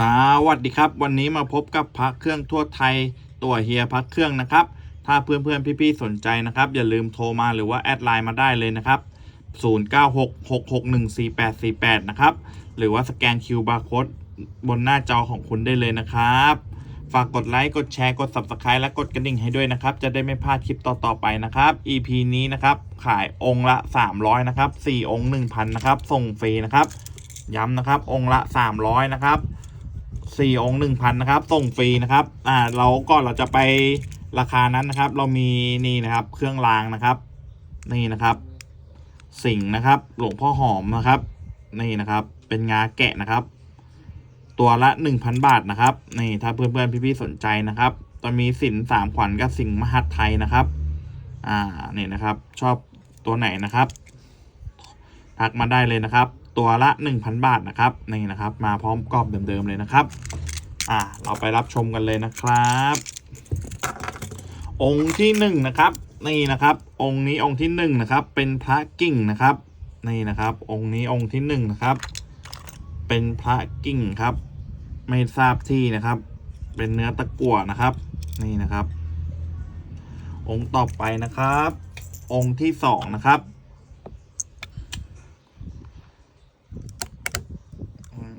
สวัสดีครับ วันนี้มาพบกับพระเครื่องทั่วไทย ตัวเฮียพระเครื่องนะครับ ถ้าเพื่อนๆพี่ๆสนใจนะครับ อย่าลืมโทรมาหรือว่าแอดไลน์มาได้เลยนะครับ 0966614848 นะครับ หรือว่าสแกนคิวบาร์โค้ดบนหน้าจอของคุณได้เลยนะครับ ฝากกดไลค์กดแชร์กด Subscribe และกดกระดิ่งให้ด้วยนะครับ จะได้ไม่พลาดคลิปต่อๆไปนะครับ EP นี้นะครับ ขายองค์ละ 300 นะครับ 4 องค์ 1,000 นะครับ ส่งฟรีนะครับย้ำนะครับ องค์ละ 300 นะครับ สี่องค์หนึ่งพันนะครับส่งฟรีนะครับ อ่าเราก่อนเราจะไปราคานั้นนะครับ เรามีนี่นะครับ เครื่องรางนะครับ นี่นะครับ สิงนะครับ หลวงพ่อหอมนะครับ นี่นะครับ เป็นงาแกะนะครับ ตัวละหนึ่งพันบาทนะครับ นี่ถ้าเพื่อนๆพี่ๆสนใจนะครับตอนมีสินสามขวัญกับสิงมหัดไทยนะครับ อ่านี่นะครับ ชอบตัวไหนนะครับทักมาได้เลยนะครับ ตัวละ 1,000 บาทนะครับนี่นะครับ มาพร้อมกรอบเดิมๆเลยนะครับ อ่าเราไปรับชมกันเลยนะครับ องค์ที่หนึ่งนะครับนี่นะครับ องค์นี้องค์ที่หนึ่งนะครับ เป็นพระกิ่งนะครับ นี่นะครับ องค์นี้องค์ที่หนึ่งนะครับ เป็นพระกิ่งครับ ไม่ทราบที่นะครับ เป็นเนื้อตะกั่วนะครับ นี่นะครับ องค์ต่อไปนะครับ องค์ที่สองนะครับ อืม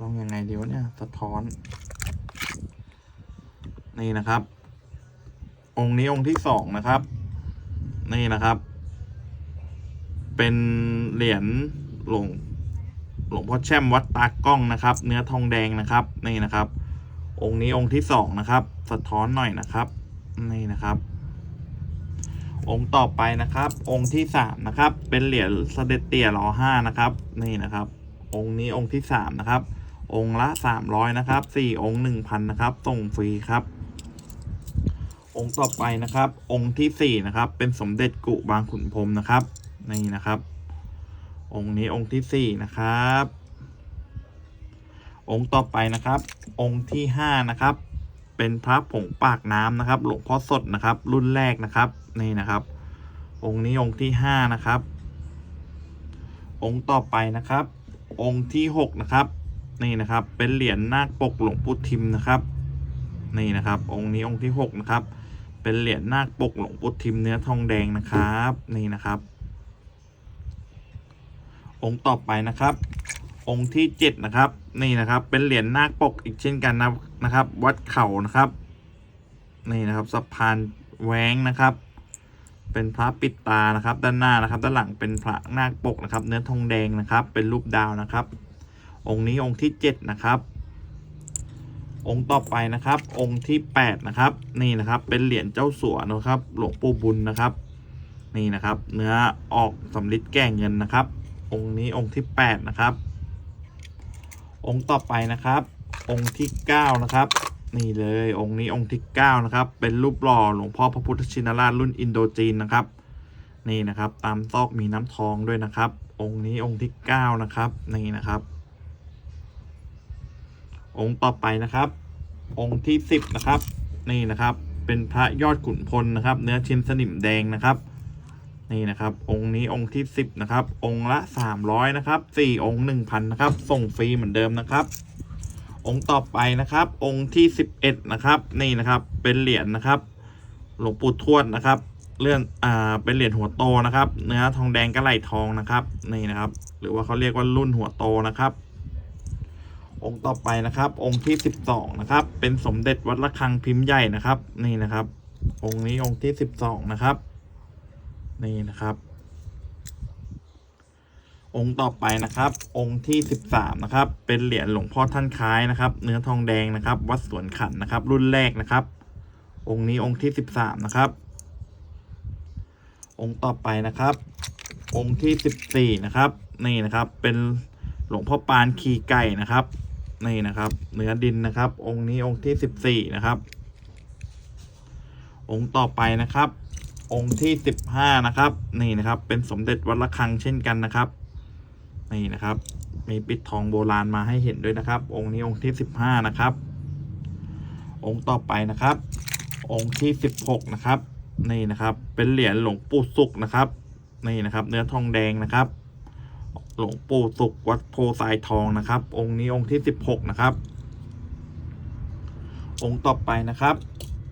ต้องยังไงดีวะเนี่ย สะท้อน นี่นะครับ องค์นี้องค์ที่สองนะครับ นี่นะครับ เป็นเหรียญหลวงหลวงพ่อแช่มวัดตากล้องนะครับ เนื้อทองแดงนะครับ นี่นะครับ องค์นี้องค์ที่สองนะครับ สะท้อนหน่อยนะครับ นี่นะครับ องค์ต่อไปนะครับ องค์ที่สามนะครับ เป็นเหรียญเสด็จเตี่ยรอห้านะครับ นี่นะครับ องค์นี้องค์ที่สามนะครับ องค์ละสามร้อยนะครับสี่องค์หนึ่งพันนะครับ ส่งฟรีครับ องค์ต่อไปนะครับ องค์ที่สี่นะครับ เป็นสมเด็จกุบางขุนพรมนะครับนี่นะครับ องค์นี้องค์ที่สี่นะครับ องค์ต่อไปนะครับ องค์ที่ห้านะครับ เป็นพระผงปากน้ำนะครับ หลวงพ่อสดนะครับ รุ่นแรกนะครับนี่นะครับ องค์นี้องค์ที่ห้านะครับ องค์ต่อไปนะครับ องค์ที่หกนะครับ นี่นะครับ เป็นเหรียญนาคปกหลวงปู่ทิมนะครับ นี่นะครับ องค์นี้องค์ที่หกนะครับ เป็นเหรียญนาคปกหลวงปู่ทิมเนื้อทองแดงนะครับ นี่นะครับ องค์ต่อไปนะครับ องค์ที่เจ็ดนะครับ นี่นะครับ เป็นเหรียญนาคปกอีกเช่นกันนะนะครับ วัดเข่านะครับ นี่นะครับสะพานแหวงนะครับเป็นพระปิดตานะครับ ด้านหน้านะครับ ด้านหลังเป็นพระนาคปกนะครับ เนื้อทองแดงนะครับ เป็นรูปดาวนะครับ องค์นี้องค์ที่เจ็ดนะครับ องค์ต่อไปนะครับ องค์ที่แปดนะครับ นี่นะครับ เป็นเหรียญเจ้าสัวนะครับ หลวงปู่บุญนะครับ นี่นะครับ เนื้อออกสำริดแก่เงินนะครับ องค์นี้องค์ที่แปดนะครับ องค์ต่อไปนะครับ องค์ที่เก้านะครับ นี่เลยองค์นี้องค์ที่เก้านะครับ เป็นรูปหล่อหลวงพ่อพระพุทธชินราชรุ่นอินโดจีนนะครับนี่นะครับตามซอกมีน้ำทองด้วยนะครับ องค์นี้องค์ที่เก้านะครับนี่นะครับ องค์ต่อไปนะครับ องค์ที่สิบนะครับ นี่นะครับ เป็นพระยอดขุนพลนะครับ เนื้อชิ้นสนิมแดงนะครับ นี่นะครับ องค์นี้องค์ที่สิบนะครับ องค์ละสามร้อยนะครับสี่องค์หนึ่งพันนะครับ ส่งฟรีเหมือนเดิมนะครับ องค์ต่อไปนะครับ องค์ที่สิบเอ็ดนะครับ นี่นะครับ เป็นเหรียญนะครับ หลวงปู่ทวดนะครับเลื่อนอ่า เป็นเหรียญหัวโตนะครับ เนื้อทองแดงกระไหลทองนะครับ นี่นะครับ หรือว่าเขาเรียกว่ารุ่นหัวโตนะครับ องค์ต่อไปนะครับ องค์ที่สิบสองนะครับ เป็นสมเด็จวัดระฆังพิมพ์ใหญ่นะครับ นี่นะครับ องค์นี้องค์ที่สิบสองนะครับ นี่นะครับ องค์ต่อไปนะครับ องค์ที่สิบสามนะครับ เป็นเหรียญหลวงพ่อท่านคล้ายนะครับ เนื้อทองแดงนะครับ วัดสวนขันนะครับ รุ่นแรกนะครับ องค์นี้องค์ที่สิบสามนะครับ องค์ต่อไปนะครับ องค์ที่สิบสี่นะครับ นี่นะครับ เป็นหลวงพ่อปานขี่ไก่นะครับ นี่นะครับเนื้อดินนะครับ องค์นี้องค์ที่สิบสี่นะครับ องค์ต่อไปนะครับ องค์ที่สิบห้านะครับ นี่นะครับ เป็นสมเด็จวัดระฆังเช่นกันนะครับ นี่นะครับ มีปิดทองโบราณมาให้เห็นด้วยนะครับ องค์นี้องค์ที่สิบห้านะครับ องค์ต่อไปนะครับ องค์ที่สิบหกนะครับ นี่นะครับ เป็นเหรียญหลวงปู่สุกนะครับ นี่นะครับ เนื้อทองแดงนะครับ หลวงปู่สุขวัดโพสายทองนะครับ องค์นี้องค์ที่สิบหกนะครับ องค์ต่อไปนะครับ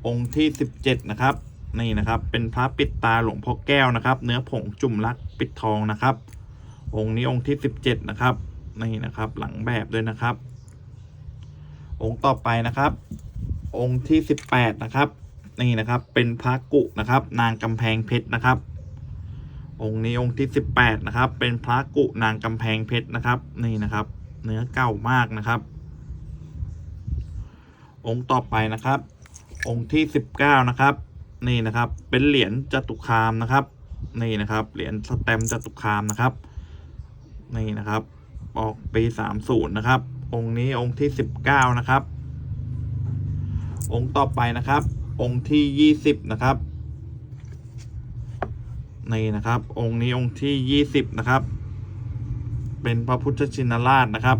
องค์ที่สิบเจ็ดนะครับ นี่นะครับ เป็นพระปิดตาหลวงพ่อแก้วนะครับ เนื้อผงจุ่มลักปิดทองนะครับ องค์นี้องค์ที่สิบเจ็ดนะครับ นี่นะครับ หลังแบบด้วยนะครับ องค์ต่อไปนะครับ องค์ที่สิบแปดนะครับ นี่นะครับ เป็นพระกุนะครับ นางกำแพงเพชรนะครับ องค์นี้องค์ที่สิบแปดนะครับ เป็นพระกุนางกำแพงเพชรนะครับ นี่นะครับ เนื้อเก่ามากนะครับ องค์ต่อไปนะครับ องค์ที่สิบเก้านะครับ นี่นะครับ เป็นเหรียญจตุคามนะครับ นี่นะครับ เหรียญสแตมจตุคามนะครับ นี่นะครับ ออกปีสามศูนย์นะครับ องค์นี้องค์ที่สิบเก้านะครับ องค์ต่อไปนะครับ องค์ที่ยี่สิบนะครับ นี่นะครับ องค์นี้องค์ที่ยี่สิบนะครับ เป็นพระพุทธชินราชนะครับ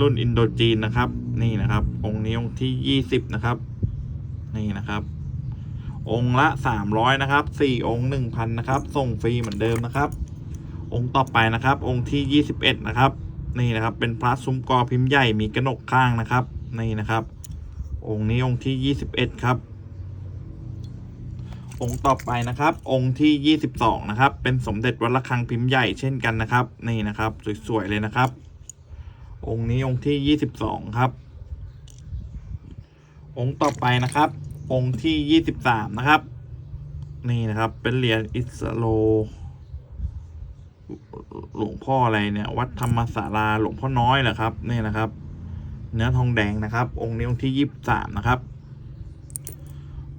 รุ่นอินโดจีนนะครับ นี่นะครับ องค์นี้องค์ที่ยี่สิบนะครับ นี่นะครับ องค์ละสามร้อยนะครับสี่องค์หนึ่งพันนะครับ ส่งฟรีเหมือนเดิมนะครับ องค์ต่อไปนะครับ องค์ที่ยี่สิบเอ็ดนะครับ นี่นะครับ เป็นพระซุ้มกอพิมพ์ใหญ่มีกระหนกข้างนะครับ นี่นะครับ องค์นี้องค์ที่ยี่สิบเอ็ดครับ องค์ต่อไปนะครับ องค์ที่ยี่สิบสองนะครับ เป็นสมเด็จวัดระฆังพิมพ์ใหญ่เช่นกันนะครับ นี่นะครับ สวยๆเลยนะครับ องค์นี้องค์ที่ยี่สิบสองครับ องค์ต่อไปนะครับ องค์ที่ยี่สิบสามนะครับ นี่นะครับ เป็นเหรียญอิสโล หลวงพ่ออะไรเนี่ย วัดธรรมศาลาหลวงพ่อน้อยเหรอครับ นี่นะครับ เนื้อทองแดงนะครับ องค์นี้องค์ที่ยี่สิบสามนะครับ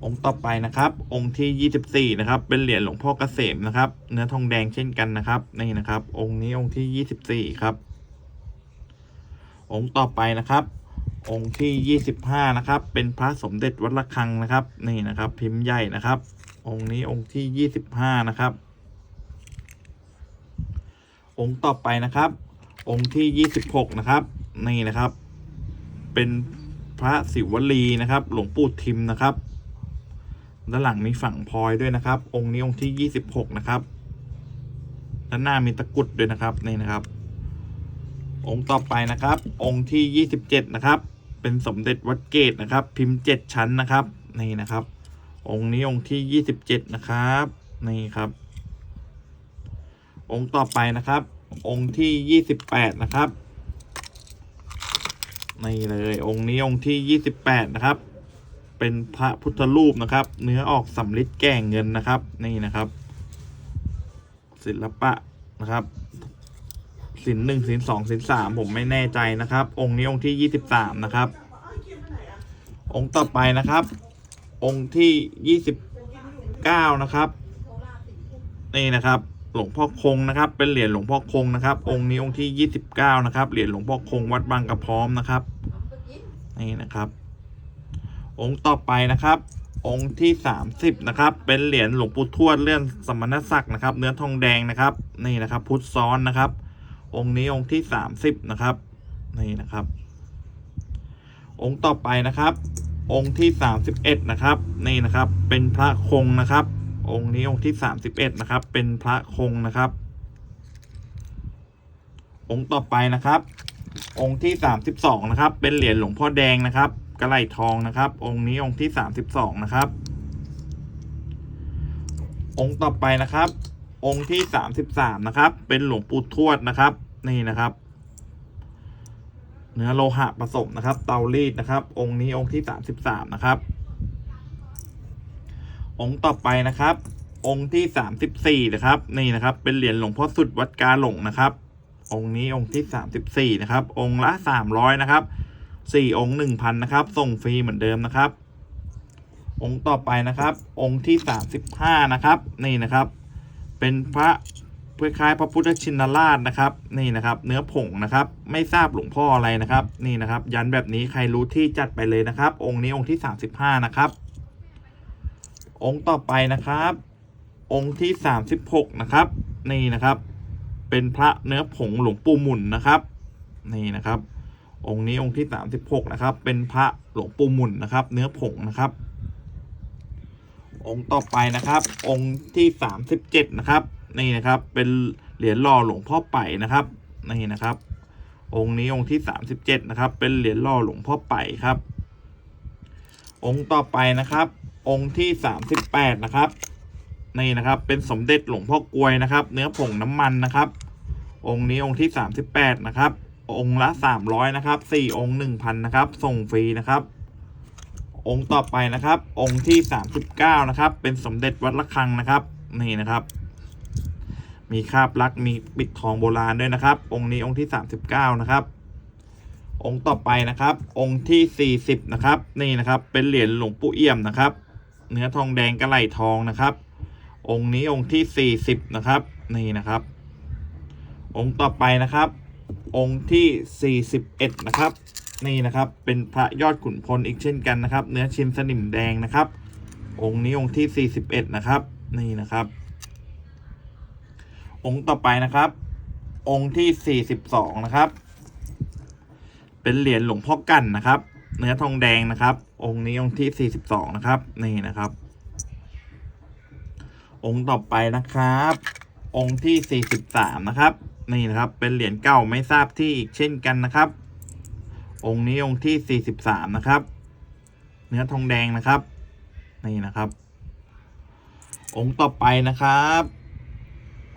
องค์ต่อไปนะครับ องค์ที่ยี่สิบสี่นะครับ เป็นเหรียญหลวงพ่อเกษมนะครับ เนื้อทองแดงเช่นกันนะครับ นี่นะครับ องค์นี้องค์ที่ยี่สิบสี่ครับ องค์ต่อไปนะครับ องค์ที่ยี่สิบห้านะครับ เป็นพระสมเด็จวัดระฆังนะครับ นี่นะครับ พิมพ์ใหญ่นะครับ องค์นี้องค์ที่ยี่สิบห้านะครับ องค์ต่อไปนะครับ องค์ที่ยี่สิบหกนะครับ นี่นะครับ เป็นพระศิวลีนะครับ หลวงปู่ทิมนะครับ ด้านหลังมีฝั่งพลอยด้วยนะครับ องค์นี้องค์ที่ยี่สิบหกนะครับ ด้านหน้ามีตะกุดด้วยนะครับนี่นะครับ องค์ต่อไปนะครับ องค์ที่ยี่สิบเจ็ดนะครับ เป็นสมเด็จวัดเกตนะครับ พิมพ์เจ็ดชั้นนะครับนี่นะครับ องค์นี้องค์ที่ยี่สิบเจ็ดนะครับนี่ครับ องค์ต่อไปนะครับ องค์ที่ยี่สิบแปดนะครับนี่เลยองค์นี้องค์ที่ยี่สิบแปดนะครับ เป็นพระพุทธรูปนะครับ เนื้อออกสำริดแก่เงินนะครับ นี่นะครับ ศิลปะนะครับศิลหนึ่งศิลสองศิลสามผมไม่แน่ใจนะครับ องค์นี้องค์ที่ยี่สิบสามนะครับ องค์ต่อไปนะครับ องค์ที่ยี่สิบเก้านะครับ นี่นะครับ หลวงพ่อคงนะครับ เป็นเหรียญหลวงพ่อคงนะครับ องค์นี้องค์ที่ยี่สิบเก้านะครับ เหรียญหลวงพ่อคงวัดบางกระพร้อมนะครับ นี่นะครับ องค์ต่อไปนะครับ องค์ที่สามสิบนะครับ เป็นเหรียญหลวงปู่ทวดเลื่อนสมณศักดิ์นะครับ เนื้อทองแดงนะครับ นี่นะครับ พุทธซ้อนนะครับ องค์นี้องค์ที่สามสิบนะครับ นี่นะครับ องค์ต่อไปนะครับ องค์ที่สามสิบเอ็ดนะครับ นี่นะครับ เป็นพระคงนะครับ องค์นี้องค์ที่สามสิบเอ็ดนะครับ เป็นพระคงนะครับ องค์ต่อไปนะครับ องค์ที่สามสิบสองนะครับ เป็นเหรียญหลวงพ่อแดงนะครับ กระไหลทองนะครับ องค์นี้องค์ที่สามสิบสองนะครับ องค์ต่อไปนะครับ องค์ที่สามสิบสามนะครับ เป็นหลวงปู่ทวดนะครับ นี่นะครับ เนื้อโลหะผสมนะครับ เตารีดนะครับ องค์นี้องค์ที่สามสิบสามนะครับ องค์ต่อไปนะครับ องค์ที่สามสิบสี่นะครับ นี่นะครับ เป็นเหรียญหลวงพ่อสุดวัดกาหลงนะครับ องค์นี้องค์ที่สามสิบสี่นะครับ องค์ละสามร้อยนะครับ สี่องค์หนึ่งพันนะครับ ส่งฟรีเหมือนเดิมนะครับ องค์ต่อไปนะครับ องค์ที่สามสิบห้านะครับ นี่นะครับ เป็นพระคล้ายๆพระพุทธชินราชนะครับ นี่นะครับ เนื้อผงนะครับ ไม่ทราบหลวงพ่ออะไรนะครับ นี่นะครับ ยันแบบนี้ใครรู้ที่จัดไปเลยนะครับ องค์นี้องค์ที่สามสิบห้านะครับ องค์ต่อไปนะครับ องค์ที่สามสิบหกนะครับ นี่นะครับ เป็นพระเนื้อผงหลวงปู่หมุนนะครับ นี่นะครับ องค์นี้องค์ที่สามสิบหกนะครับ เป็นพระหลวงปู่มุนนะครับ เนื้อผงนะครับ องค์ต่อไปนะครับ องค์ที่สามสิบเจ็ดนะครับ นี่นะครับ เป็นเหรียญหล่อหลวงพ่อไป่นะครับนี่นะครับ องค์นี้องค์ที่สามสิบเจ็ดนะครับ เป็นเหรียญหล่อหลวงพ่อไปครับ องค์ต่อไปนะครับ องค์ที่สามสิบแปดนะครับนี่นะครับ เป็นสมเด็จหลวงพ่อกลวยนะครับ เนื้อผงน้ำมันนะครับ องค์นี้องค์ที่สามสิบแปดนะครับ องค์ละสามร้อยนะครับสี่องค์หนึ่งพันนะครับ ส่งฟรีนะครับ องค์ต่อไปนะครับ องค์ที่สามสิบเก้านะครับ เป็นสมเด็จวัดระฆังนะครับ นี่นะครับ มีคาบลักมีปิดทองโบราณด้วยนะครับ องค์นี้องค์ที่สามสิบเก้านะครับ องค์ต่อไปนะครับ องค์ที่สี่สิบนะครับ นี่นะครับ เป็นเหรียญหลวงปู่เอี่ยมนะครับ เนื้อทองแดงกระไหลทองนะครับ องค์นี้องค์ที่สี่สิบนะครับ นี่นะครับ องค์ต่อไปนะครับ องค์ที่ 41 นะครับ นี่นะครับเป็นพระยอดขุนพลอีกเช่นกันนะครับ เนื้อชินสนิมแดงนะครับ องค์นี้องค์ที่ 41 นะครับ นี่นะครับ องค์ต่อไปนะครับ องค์ที่ 42 นะครับ เป็นเหรียญหลวงพ่อกันนะครับ เนื้อทองแดงนะครับ องค์นี้องค์ที่ 42 นะครับ นี่นะครับ องค์ต่อไปนะครับ องค์ที่ 43 นะครับ นี่นะครับ เป็นเหรียญเก่าไม่ทราบที่อีกเช่นกันนะครับ องค์นี้องค์ที่ 43 นะครับ เนื้อทองแดงนะครับ นี่นะครับ องค์ต่อไปนะครับ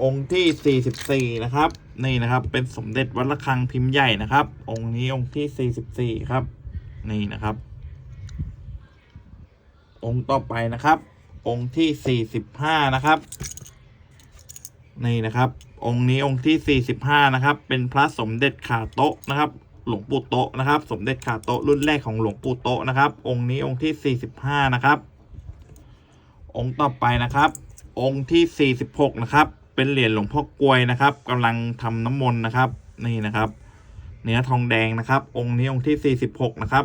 องค์ที่ 44 นะครับ นี่นะครับ เป็นสมเด็จวัดระฆังพิมพ์ใหญ่นะครับ องค์นี้องค์ที่ 44 ครับ นี่นะครับ องค์ต่อไปนะครับ องค์ที่ 45 นะครับ นี่นะครับ องค์นี้องค์ที่ 45 นะครับ เป็นพระสมเด็จขาโต๊ะนะครับ หลวงปู่โต๊ะนะครับ สมเด็จขาโต๊ะรุ่นแรกของหลวงปู่โต๊ะนะครับ องค์นี้องค์ที่ 45 นะครับ องค์ต่อไปนะครับ องค์ที่ 46 นะครับ เป็นเหรียญหลวงพ่อกลวยนะครับกำลังทำน้ำมนต์นะครับ นี่นะครับ เนื้อทองแดงนะครับ องค์นี้องค์ที่ 46 นะครับ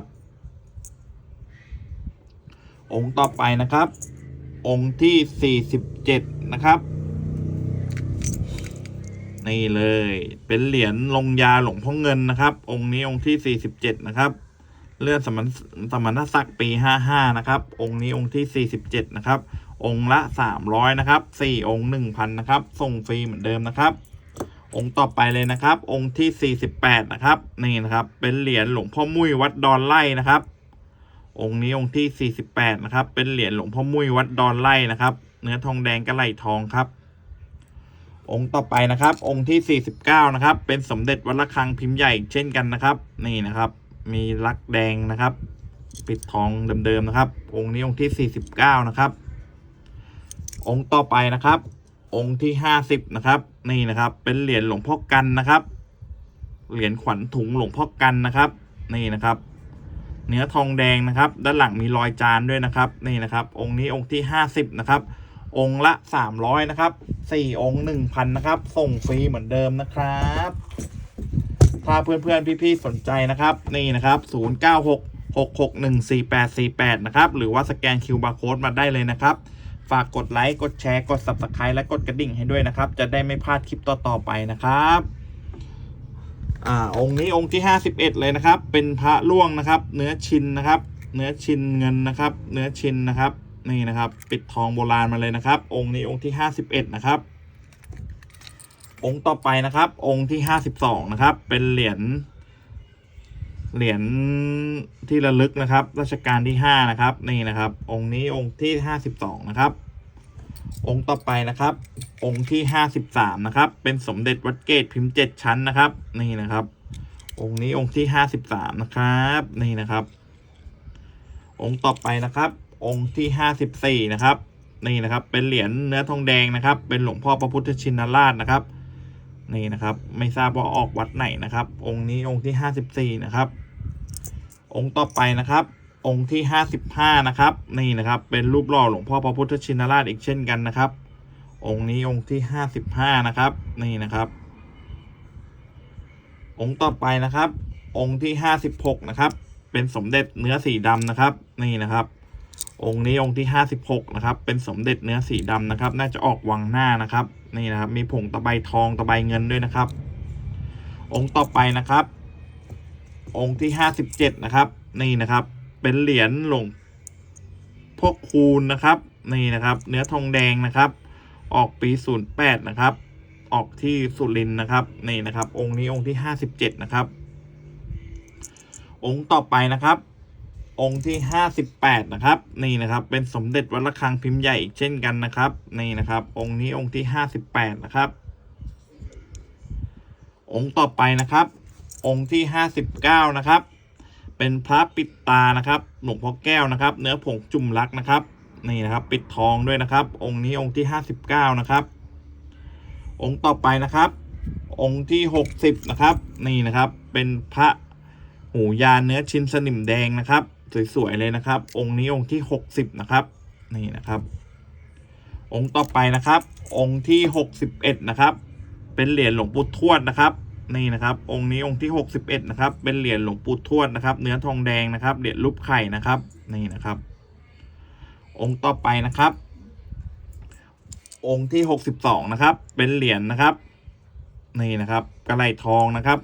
องค์ต่อไปนะครับ องค์ที่ 47 นะครับ นี่เลย เป็นเหรียญลงยาหลวงพ่อเงินนะครับ องค์นี้องค์ที่ 47 นะครับ เลื่อนสมณสมณศักดิ์ปี 55 นะครับ องค์นี้องค์ที่ 47 นะครับ องค์ละ 300 นะครับ 4 องค์ 1,000 นะครับ ส่งฟรีเหมือนเดิมนะครับ องค์ต่อไปเลยนะครับ องค์ที่ 48 นะครับ นี่นะครับ เป็นเหรียญหลวงพ่อมุ้ยวัดดอนไล่นะครับ องค์นี้องค์ที่ 48 นะครับ เป็นเหรียญหลวงพ่อมุ้ยวัดดอนไล่นะครับ เนื้อทองแดงกระไหลทองครับ องค์ต่อไปนะครับ องค์ที่ 49 นะครับ เป็นสมเด็จวัดระฆังพิมพ์ใหญ่เช่นกันนะครับ นี่นะครับ มีลักแดงนะครับ ปิดทองเดิมๆนะครับ องค์นี้องค์ที่ 49 นะครับ องค์ต่อไปนะครับ องค์ที่ 50 นะครับ นี่นะครับ เป็นเหรียญหลวงพ่อกันนะครับ เหรียญขวัญถุงหลวงพ่อกันนะครับ นี่นะครับ เนื้อทองแดงนะครับ ด้านหลังมีรอยจานด้วยนะครับ นี่นะครับ องค์นี้องค์ที่ 50 นะครับ องค์ละ 300 นะครับ 4 องค์ 1,000 นะครับ ส่งฟรีเหมือนเดิมนะครับ ถ้าเพื่อนๆ พี่ๆ สนใจนะครับ นี่นะครับ 096 661 4848 นะครับ หรือว่าสแกน QR Code มาได้เลยนะครับ ฝากกดไลค์ กดแชร์ กด Subscribe และกดกระดิ่งให้ด้วยนะครับ จะได้ไม่พลาดคลิปต่อๆไปนะครับอ่าองค์นี้องค์ที่ 51 เลยนะครับ เป็นพระล่วงนะครับ เนื้อชินนะครับ เนื้อชินเงินนะครับ เนื้อชินนะครับ นี่นะครับ ปิดทองโบราณมาเลยนะครับ องค์นี้องค์ที่51นะครับ องค์ต่อไปนะครับ องค์ที่52นะครับ เป็นเหรียญเหรียญที่ระลึกนะครับรัชกาลที่5นะครับ นี่นะครับ องค์นี้องค์ที่52นะครับ องค์ต่อไปนะครับ องค์ที่53นะครับ เป็นสมเด็จวัดเกตพิมพ์7ชั้นนะครับ นี่นะครับ องค์นี้องค์ที่53นะครับ นี่นะครับ องค์ต่อไปนะครับ องค์ที่54นะครับนี่นะครับเป็นเหรียญเนื้อทองแดงนะครับ เป็นหลวงพ่อพระพุทธชินราชนะครับนี่นะครับไม่ทราบว่าออกวัดไหนนะครับ องค์นี้องค์ที่54นะครับ องค์ต่อไปนะครับ องค์ที่55นะครับนี่นะครับเป็นรูปหล่อหลวงพ่อพระพุทธชินราชอีกเช่นกันนะครับ องค์นี้องค์ที่55นะครับนี่นะครับ องค์ต่อไปนะครับ องค์ที่56นะครับ เป็นสมเด็จเนื้อสีดำนะครับ นี่นะครับ องค์นี้องค์ที่ 56 นะครับ เป็นสมเด็จเนื้อสีดำนะครับ น่าจะออกวังหน้านะครับ นี่นะครับ มีผงตะไบทองตะไบเงินด้วยนะครับ องค์ต่อไปนะครับ องค์ที่ 57 นะครับ นี่นะครับ เป็นเหรียญหลวงพ่อคูณนะครับ นี่นะครับ เนื้อทองแดงนะครับ ออกปี 08 นะครับ ออกที่สุรินนะครับ นี่นะครับ องค์นี้องค์ที่ห้าสิบเจ็ดนะครับ องค์ต่อไปนะครับ องค์ที่ห้าสิบแปดนะครับ นี่นะครับ เป็นสมเด็จวัดระฆังพิมพ์ใหญ่อีกเช่นกันนะครับ นี่นะครับ องค์นี้องค์ที่ห้าสิบแปดนะครับ องค์ต่อไปนะครับ องค์ที่ห้าสิบเก้านะครับ เป็นพระปิดตานะครับ หลวงพ่อแก้วนะครับ เนื้อผงจุ่มรักนะครับ นี่นะครับ ปิดทองด้วยนะครับ องค์นี้องค์ที่ห้าสิบเก้านะครับ องค์ต่อไปนะครับ องค์ที่หกสิบนะครับ นี่นะครับ เป็นพระหูยานเนื้อชิ้นสนิมแดงนะครับ สวยๆเลยนะครับ องค์นี้องค์ที่หกสิบนะครับ นี่นะครับ องค์ต่อไปนะครับ องค์ที่หกสิบเอ็ดนะครับ เป็นเหรียญหลวงปู่ทวดนะครับ นี่นะครับ องค์นี้องค์ที่หกสิบเอ็ดนะครับ เป็นเหรียญหลวงปู่ทวดนะครับ เนื้อทองแดงนะครับ เหรียญรูปไข่นะครับ นี่นะครับ องค์ต่อไปนะครับ องค์ที่หกสิบสองนะครับ เป็นเหรียญนะครับ นี่นะครับ กระไหลทองนะครับ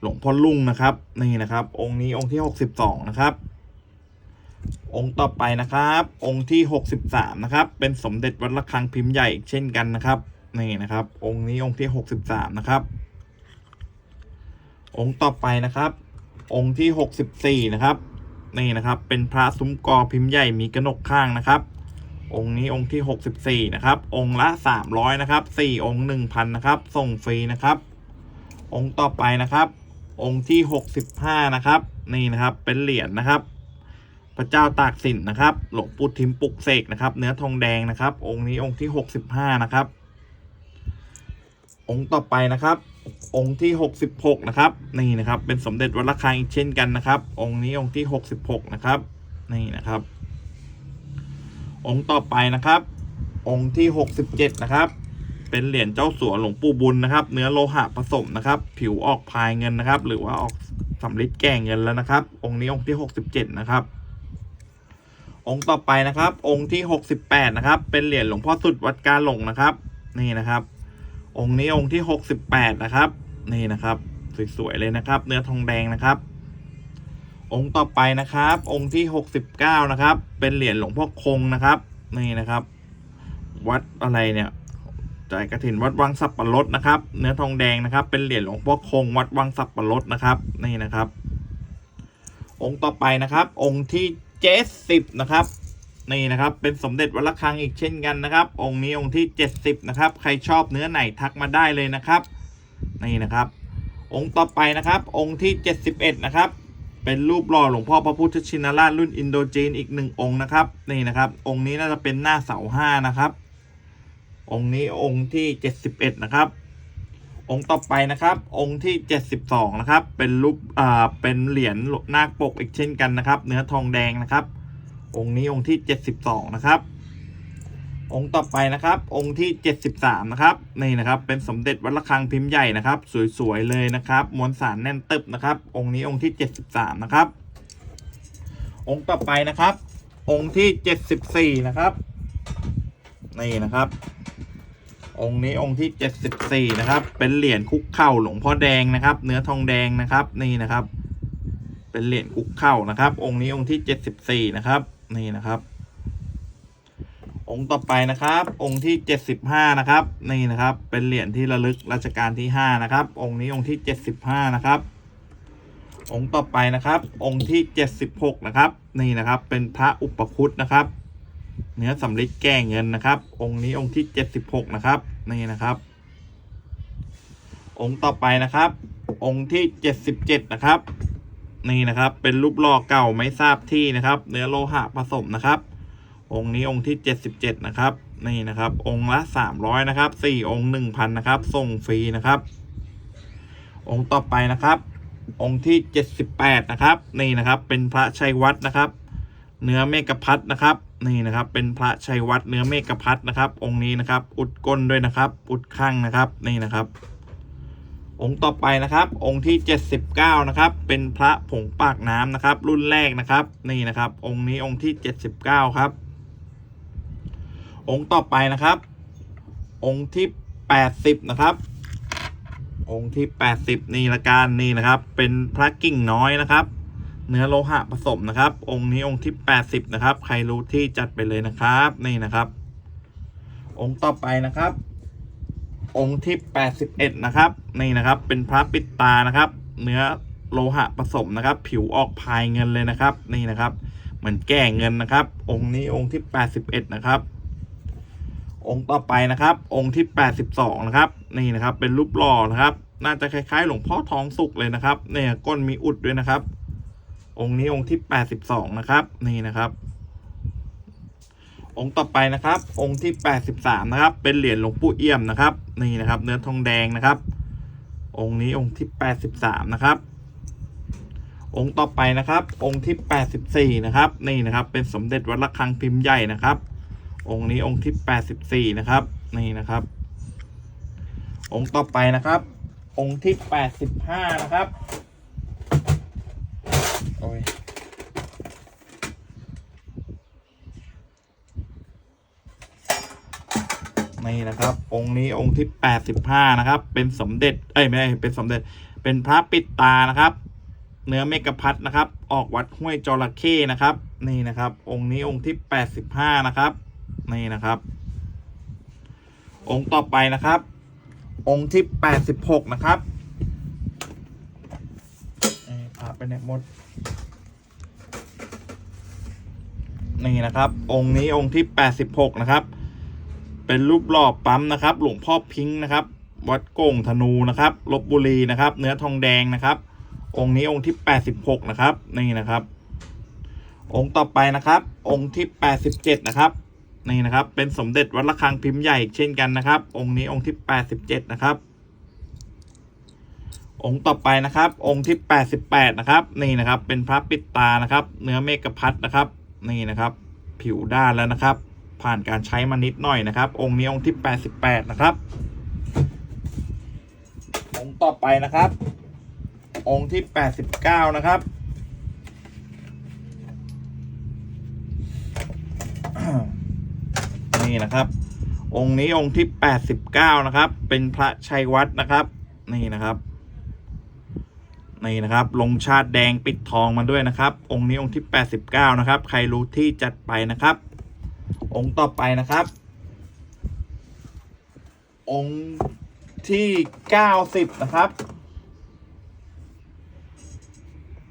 หลวงพ่อลุงนะครับนี่นะครับ องค์นี้องค์ที่หกสิบสองนะครับ องค์ต่อไปนะครับ องค์ที่หกสิบสามนะครับ เป็นสมเด็จวัดระฆังพิมพ์ใหญ่อีกเช่นกันนะครับนี่นะครับ องค์นี้องค์ที่หกสิบสามนะครับ องค์ต่อไปนะครับ องค์ที่หกสิบสี่นะครับนี่นะครับ เป็นพระซุ้มกอพิมพ์ใหญ่มีกระหนกข้างนะครับ องค์นี้องค์ที่หกสิบสี่นะครับ องค์ละสามร้อยนะครับสี่องค์หนึ่งพันนะครับ ส่งฟรีนะครับ องค์ต่อไปนะครับ องค์ที่หกสิบห้านะครับ นี่นะครับเป็นเหรียญนะครับ พระเจ้าตากสินนะครับ หลวงปู่ทิมปลุกเสกนะครับ เนื้อทองแดงนะครับ องค์นี้องค์ที่หกสิบห้านะครับ องค์ต่อไปนะครับ องค์ที่หกสิบหกนะครับ นี่นะครับ เป็นสมเด็จวัดระฆังอีกเช่นกันนะครับ องค์นี้องค์ที่หกสิบหกนะครับ นี่นะครับ องค์ต่อไปนะครับ องค์ที่หกสิบเจ็ดนะครับ เป็นเหรียญเจ้าสัวหลวงปู่บุญนะครับ เนื้อโลหะผสมนะครับ ผิวออกพายเงินนะครับ หรือว่าออกสำริดแก่เงินแล้วนะครับ องค์นี้องค์ที่หกสิบเจ็ดนะครับ องค์ต่อไปนะครับ องค์ที่หกสิบแปดนะครับ เป็นเหรียญหลวงพ่อสุดวัดกาหลงนะครับ นี่นะครับ องค์นี้องค์ที่หกสิบแปดนะครับ นี่นะครับ สวยๆเลยนะครับ เนื้อทองแดงนะครับ องค์ต่อไปนะครับ องค์ที่หกสิบเก้านะครับ เป็นเหรียญหลวงพ่อคงนะครับ นี่นะครับ วัดอะไรเนี่ย จ่ายกระถินวัดวังสับปะรดนะครับ เนื้อทองแดงนะครับ เป็นเหรียญหลวงพ่อคงวัดวังสับปะรดนะครับนี่นะครับ องค์ต่อไปนะครับ องค์ที่เจ็ดสิบนะครับนี่นะครับ เป็นสมเด็จวัดระฆังอีกเช่นกันนะครับ องค์นี้องค์ที่เจ็ดสิบนะครับ ใครชอบเนื้อไหนทักมาได้เลยนะครับนี่นะครับ องค์ต่อไปนะครับ องค์ที่เจ็ดสิบเอ็ดนะครับเป็นรูปหล่อหลวงพ่อพระพุทธชินราชรุ่นอินโดจีนอีกหนึ่งองค์นะครับนี่นะครับ องค์นี้น่าจะเป็นหน้าเสาห้านะครับ องค์นี้องค์ที่เจ็ดสิบเอ็ดนะครับ องค์ต่อไปนะครับ องค์ที่เจ็ดสิบสองนะครับ เป็นรูปอ่าเป็นเหรียญนาคปกอีกเช่นกันนะครับ เนื้อทองแดงนะครับ องค์นี้องค์ที่เจ็ดสิบสองนะครับ องค์ต่อไปนะครับ องค์ที่เจ็ดสิบสามนะครับนี่นะครับเป็นสมเด็จวัดระฆังพิมพ์ใหญ่นะครับ สวยๆเลยนะครับมวลสารแน่นตึบนะครับ องค์นี้องค์ที่เจ็ดสิบสามนะครับ องค์ต่อไปนะครับ องค์ที่เจ็ดสิบสี่นะครับนี่นะครับ องค์นี้องค์ที่เจ็ดสิบสี่นะครับ เป็นเหรียญคุกเข่าหลวงพ่อแดงนะครับ เนื้อทองแดงนะครับนี่นะครับ เป็นเหรียญคุกเข่านะครับ องค์นี้องค์ที่เจ็ดสิบสี่นะครับ นี่นะครับ องค์ต่อไปนะครับ องค์ที่เจ็ดสิบห้านะครับ นี่นะครับ เป็นเหรียญที่ระลึกรัชกาลที่ห้านะครับ องค์นี้องค์ที่เจ็ดสิบห้านะครับ องค์ต่อไปนะครับ องค์ที่เจ็ดสิบหกนะครับ นี่นะครับ เป็นพระอุปคุตนะครับ เนื้อสำริดแก้เงินนะครับ องค์นี้องค์ที่เจ็ดสิบหกนะครับนี่นะครับ องค์ต่อไปนะครับ องค์ที่เจ็ดสิบเจ็ดนะครับ นี่นะครับ เป็นรูปหล่อเก่าไม่ทราบที่นะครับ เนื้อโลหะผสมนะครับ องค์นี้องค์ที่เจ็ดสิบเจ็ดนะครับนี่นะครับ องค์ละสามร้อยนะครับสี่องค์หนึ่งพันนะครับ ส่งฟรีนะครับ องค์ต่อไปนะครับ องค์ที่เจ็ดสิบแปดนะครับ นี่นะครับ เป็นพระชัยวัดนะครับ เนื้อเมกพัดนะครับนี่นะครับ เป็นพระชัยวัดเนื้อเมกพัดนะครับ องค์นี้นะครับ อุดก้นด้วยนะครับ อุดข้างนะครับนี่นะครับ องค์ต่อไปนะครับ องค์ที่เจ็ดสิบเก้านะครับ เป็นพระผงปากน้ำนะครับ รุ่นแรกนะครับ นี่นะครับ องค์นี้องค์ที่เจ็ดสิบเก้าครับ องค์ต่อไปนะครับ องค์ที่แปดสิบนะครับ องค์ที่แปดสิบนี่ละกันนี่นะครับ เป็นพระกิ่งน้อยนะครับ เนื้อโลหะผสมนะครับ องค์นี้องค์ที่แปดสิบนะครับ ใครรู้ที่จัดไปเลยนะครับ นี่นะครับ องค์ต่อไปนะครับ องค์ที่แปดสิบเอ็ดนะครับ นี่นะครับ เป็นพระปิดตานะครับ เนื้อโลหะผสมนะครับ ผิวออกพายเงินเลยนะครับ นี่นะครับ เหมือนแก้เงินนะครับ องค์นี้องค์ที่แปดสิบเอ็ดนะครับ องค์ต่อไปนะครับ องค์ที่แปดสิบสองนะครับ นี่นะครับ เป็นรูปหล่อนะครับ น่าจะคล้ายๆ หลวงพ่อทองสุกเลยนะครับ เนี่ยก้นมีอุดด้วยนะครับ องค์นี้องค์ที่แปดสิบสองนะครับ นี่นะครับ องค์ต่อไปนะครับ องค์ที่แปดสิบสามนะครับ เป็นเหรียญหลวงปู่เอี่ยมนะครับ นี่นะครับ เนื้อทองแดงนะครับ องค์นี้องค์ที่แปดสิบสามนะครับ องค์ต่อไปนะครับ องค์ที่แปดสิบสี่นะครับ นี่นะครับ เป็นสมเด็จวัดระฆังพิมพ์ใหญ่นะครับ องค์นี้องค์ที่แปดสิบสี่นะครับ นี่นะครับ องค์ต่อไปนะครับ องค์ที่แปดสิบห้านะครับ โอ้ยนี่นะครับ องค์นี้องค์ที่แปดสิบห้านะครับ เป็นสมเด็จ เอ้ยไม่ใช่เป็นสมเด็จ เป็นพระปิดตานะครับ เนื้อเมกะพัดนะครับ ออกวัดห้วยจระเข้นะครับ นี่นะครับ องค์นี้องค์ที่แปดสิบห้านะครับ นี่นะครับ องค์ต่อไปนะครับ องค์ที่แปดสิบหกนะครับ เอ้ยพาไปไหนหมด นี่นะครับ องค์นี้องค์ที่แปดสิบหกนะครับ เป็นรูปหล่อปั๊มนะครับ หลวงพ่อพิงค์นะครับ วัดโก่งธนูนะครับลบบุรีนะครับ เนื้อทองแดงนะครับ องค์นี้องค์ที่แปดสิบหกนะครับ นี่นะครับ องค์ต่อไปนะครับ องค์ที่แปดสิบเจ็ดนะครับนี่นะครับ เป็นสมเด็จวัดระฆังพิมพ์ใหญ่อีกเช่นกันนะครับ องค์นี้องค์ที่แปดสิบเจ็ดนะครับ องค์ต่อไปนะครับ องค์ที่แปดสิบแปดนะครับ นี่นะครับ เป็นพระปิดตานะครับ เนื้อเมกะพัดนะครับ นี่นะครับ ผิวด้านแล้วนะครับ ผ่านการใช้มานิดหน่อยนะครับ องค์นี้องค์ที่แปดสิบแปดนะครับ องค์ต่อไปนะครับ องค์ที่แปดสิบเก้านะครับนี่นะครับ องค์นี้องค์ที่แปดสิบเก้านะครับ เป็นพระชัยวัดนะครับ นี่นะครับ นี่นะครับ ลงชาติแดงปิดทองมาด้วยนะครับ องค์นี้องค์ที่แปดสิบเก้านะครับ ใครรู้ที่จัดไปนะครับ องค์ต่อไปนะครับ องค์ที่เก้าสิบนะครับ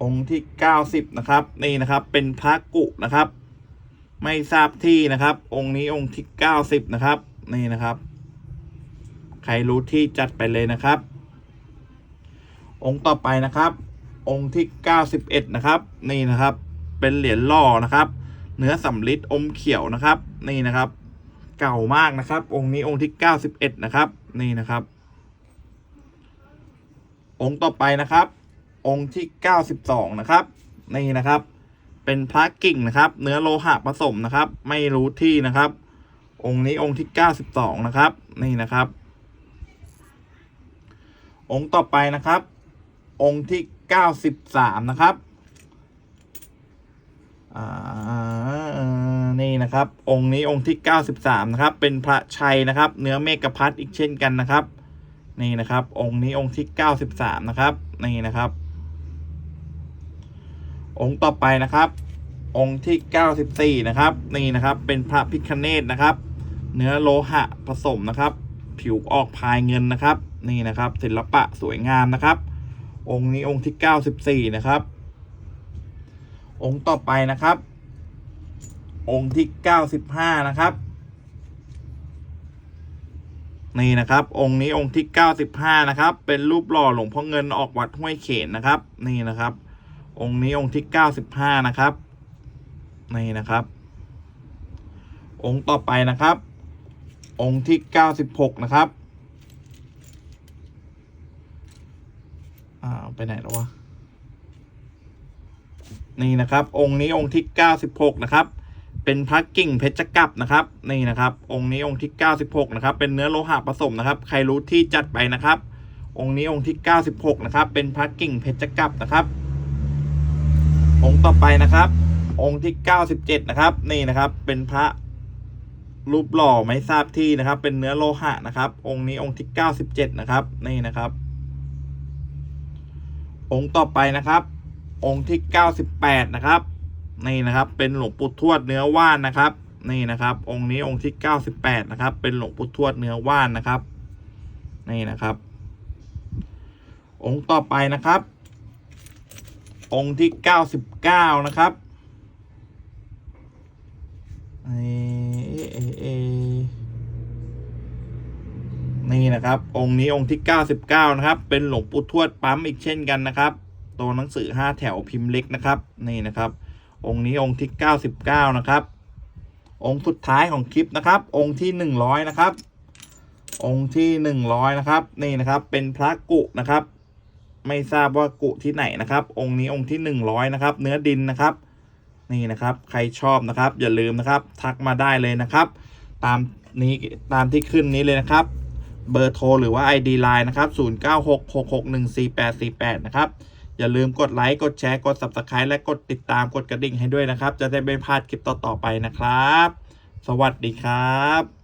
องค์ที่เก้าสิบนะครับ นี่นะครับ เป็นพระกุนะครับ ไม่ทราบที่นะครับ องค์นี้องค์ที่เก้าสิบนะครับ นี่นะครับ ใครรู้ที่จัดไปเลยนะครับ องค์ต่อไปนะครับ องค์ที่เก้าสิบเอ็ดนะครับ นี่นะครับ เป็นเหรียญหล่อนะครับ เนื้อสำริดอมเขียวนะครับ นี่นะครับ เก่ามากนะครับ องค์นี้องค์ที่เก้าสิบเอ็ดนะครับ นี่นะครับ องค์ต่อไปนะครับ องค์ที่เก้าสิบสองนะครับ นี่นะครับ เป็นพระกิ่งนะครับ เนื้อโลหะผสมนะครับ ไม่รู้ที่นะครับ องค์นี้องค์ที่เก้าสิบสองนะครับ นี่นะครับองค์ต่อไปนะครับ องค์ที่เก้าสิบสามนะครับอ่านี่นะครับ องค์นี้องค์ที่เก้าสิบสามนะครับ เป็นพระชัยนะครับ เนื้อเมกพัดอีกเช่นกันนะครับ นี่นะครับ องค์นี้องค์ที่เก้าสิบสามนะครับ นี่นะครับ องค์ต่อไปนะครับ องค์ที่เก้าสิบสี่นะครับ นี่นะครับ เป็นพระพิคเนตนะครับ เนื้อโลหะผสมนะครับ ผิวออกพายเงินนะครับ นี่นะครับ ศิลปะสวยงามนะครับ องค์นี้องค์ที่เก้าสิบสี่นะครับ องค์ต่อไปนะครับ องค์ที่เก้าสิบห้านะครับ นี่นะครับ องค์นี้องค์ที่เก้าสิบห้านะครับ เป็นรูปหล่อหลวงพ่อเงินออกวัดห้วยเขนนะครับ นี่นะครับ องค์นี้องค์ที่เก้าสิบห้านะครับ นี่นะครับ องค์ต่อไปนะครับ องค์ที่เก้าสิบหกนะครับ อ่าไปไหนแล้ววะ นี่นะครับ องค์นี้องค์ที่เก้าสิบหกนะครับ เป็นพระกิ่งเพชรกัปนะครับ นี่นะครับ องค์นี้องค์ที่เก้าสิบหกนะครับ เป็นเนื้อโลหะผสมนะครับ ใครรู้ที่จัดไปนะครับ องค์นี้องค์ที่เก้าสิบหกนะครับ เป็นพระกิ่งเพชรกัปนะครับ องค์ต่อไปนะครับ องค์ที่เก้าสิบเจ็ดนะครับ นี่นะครับ เป็นพระรูปหล่อไม่ทราบที่นะครับ เป็นเนื้อโลหะนะครับ องค์นี้องค์ที่เก้าสิบเจ็ดนะครับ นี่นะครับ องค์ต่อไปนะครับ องค์ที่เก้าสิบแปดนะครับ นี่นะครับเป็นหลวงปู่ทวดเนื้อว่านนะครับ นี่นะครับ องค์นี้องค์ที่เก้าสิบแปดนะครับ เป็นหลวงปู่ทวดเนื้อว่านนะครับ นี่นะครับ องค์ต่อไปนะครับ องค์ที่เก้าสิบเก้านะครับเอเอเอ นี่นะครับ องค์นี้องค์ที่เก้าสิบเก้านะครับ เป็นหลวงปู่ทวดปั๊มอีกเช่นกันนะครับ ตัวหนังสือห้าแถวพิมพ์เล็กนะครับ นี่นะครับ องค์นี้องค์ที่เก้าสิบเก้านะครับ องค์สุดท้ายของคลิปนะครับ องค์ที่หนึ่งร้อยนะครับ องค์ที่หนึ่งร้อยนะครับ นี่นะครับ เป็นพระกุนะครับ ไม่ทราบว่ากุที่ไหนนะครับ องค์นี้องค์ที่หนึ่งร้อยนะครับ เนื้อดินนะครับ นี่นะครับ ใครชอบนะครับ อย่าลืมนะครับ ทักมาได้เลยนะครับ ตามนี้ตามที่ขึ้นนี้เลยนะครับ เบอร์โทรหรือว่า ID Line นะครับ0966614848 นะครับ อย่าลืมกดไลค์ กดแชร์ กด Subscribe และกดติดตาม กดกระดิ่งให้ด้วยนะครับ จะได้ไม่พลาดคลิปต่อๆไปนะครับ สวัสดีครับ